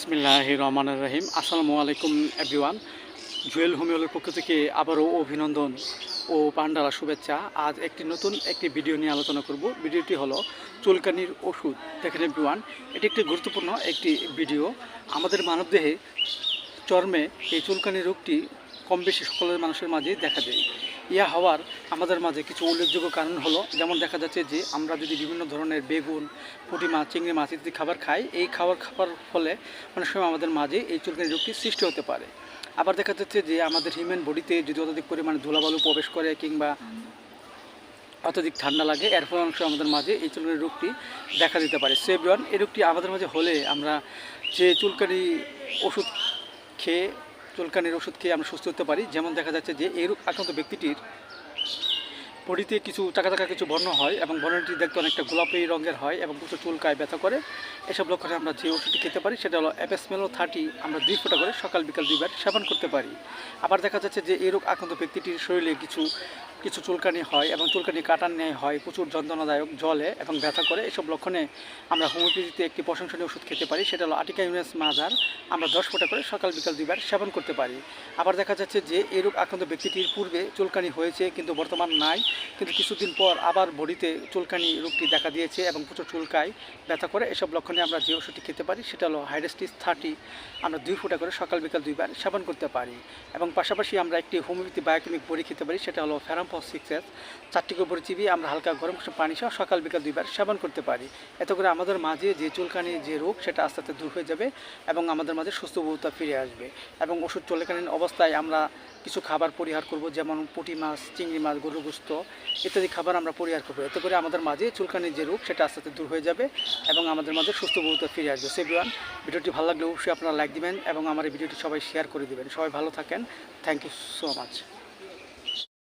বিসমিল্লাহ রহমান রহিম। আসসালামু আলাইকুম, এভরিওয়ান। জুয়েল হোমিওলের পক্ষ থেকে আবারও অভিনন্দন ও পান্ডারা শুভেচ্ছা। আজ একটি নতুন একটি ভিডিও নিয়ে আলোচনা করব। ভিডিওটি হলো চুলকানির ওষুধ। দেখেন, এভরিওয়ান, এটি একটি গুরুত্বপূর্ণ একটি ভিডিও। আমাদের মানবদেহে চর্মে এই চুলকানি রোগটি কম বেশি সকলের মানুষের মাঝে দেখা দেয় ইয়া হওয়ার আমাদের মাঝে কিছু উল্লেখযোগ্য কারণ হলো, যেমন দেখা যাচ্ছে যে, আমরা যদি বিভিন্ন ধরনের বেগুন, পুঁটি মাছ, চিংড়ি মাছ ইত্যাদি খাবার খাই, এই খাবার খাবার ফলে অনেক সময় আমাদের মাঝে এই চুলকানি রোগটি সৃষ্টি হতে পারে। আবার দেখা যাচ্ছে যে, আমাদের হিউম্যান বডিতে যদি অত্যধিক পরিমাণে ধুলাবালু প্রবেশ করে কিংবা অত্যধিক ঠান্ডা লাগে, এর ফলে সময় আমাদের মাঝে এই চুলকানি রোগটি দেখা দিতে পারে। সেব্রন, এই রোগটি আমাদের মাঝে হলে আমরা যে চুলকানি ওষুধ খেয়ে চুলকানির ওষুধ খেয়ে আমরা সুস্থ হতে পারি। যেমন দেখা যাচ্ছে যে এই রোগ আক্রান্ত ব্যক্তিটির বডিতে কিছু টাকা টাকা কিছু বর্ণ হয় এবং বর্ণটি দেখতে অনেকটা গোলাপি রঙের হয় এবং কিছু চুলকায় ব্যথা করে। এসব লক্ষণে আমরা যে ওষুধটি খেতে পারি সেটা হলো অ্যাপেসমেলো থার্টি আমরা দুই ফোঁটা করে সকাল বিকাল দুইবার সেবন করতে পারি। আবার দেখা যাচ্ছে যে এই রোগ আক্রান্ত ব্যক্তিটির শরীরে কিছু কিছু চুলকানি হয় এবং চুলকানি কাটার ন্যায় হয়, প্রচুর যন্ত্রণাদায়ক জলে এবং ব্যথা করে। এসব লক্ষণে আমরা হোমিওপ্যাথিতে একটি প্রশংসনীয় ওষুধ খেতে পারি, সেটা হলো আটিকা ইউনেস মাজার। আমরা দশ ফোঁটা করে সকাল, বিকাল দুইবার সেবন করতে পারি। আবার দেখা যাচ্ছে যে এই রোগ আক্রান্ত ব্যক্তিটির পূর্বে চুলকানি হয়েছে কিন্তু বর্তমান নাই। কিন্তু কিছুদিন পর আবার বডিতে চুলকানি রোগটি দেখা দিয়েছে এবং প্রচুর চুলকায় ব্যথা করে। এসব লক্ষণে আমরা যে ওষুধটি খেতে পারি, সেটা হলো হাইড্রেস্টিস থার্টি। আমরা দুই ফোঁটা করে সকাল, বিকাল দুইবার সেবন করতে পারি। এবং পাশাপাশি আমরা একটি হোমিওপ্যাথি বায়োকেমিক বড়ি খেতে পারি, সেটা হলো ফ্যারামফস সিক্স চারটি করে চিবিয়ে আমরা হালকা গরম পানি সহ সকাল বিকাল দুইবার সেবন করতে পারি। এতে করে আমাদের মাঝে যে চুলকানি, যে রোগ সেটা আস্তে আস্তে দূর হয়ে যাবে এবং আমাদের মাঝে সুস্থ বহুতা ফিরে আসবে এবং ওষুধ চলাকালীন অবস্থায় আমরা কিছু খাবার পরিহার করব, যেমন পুঁটি মাছ, চিংড়ি মাছ গরু গুস্ত ইত্যাদি খাবার আমরা পরিহার করব। এতে করে আমাদের মাঝে চুলকানির যে রোগ সেটা আস্তে আস্তে দূর হয়ে যাবে এবং আমাদের মাঝে সুস্থ বহুতা ফিরে আসবে। সেভিওয়ান ভিডিওটি ভালো লাগলে অবশ্যই আপনারা লাইক দিবেন এবং আমার এই ভিডিওটি সবাই শেয়ার করে দিবেন। সবাই ভালো থাকেন। Thank you so much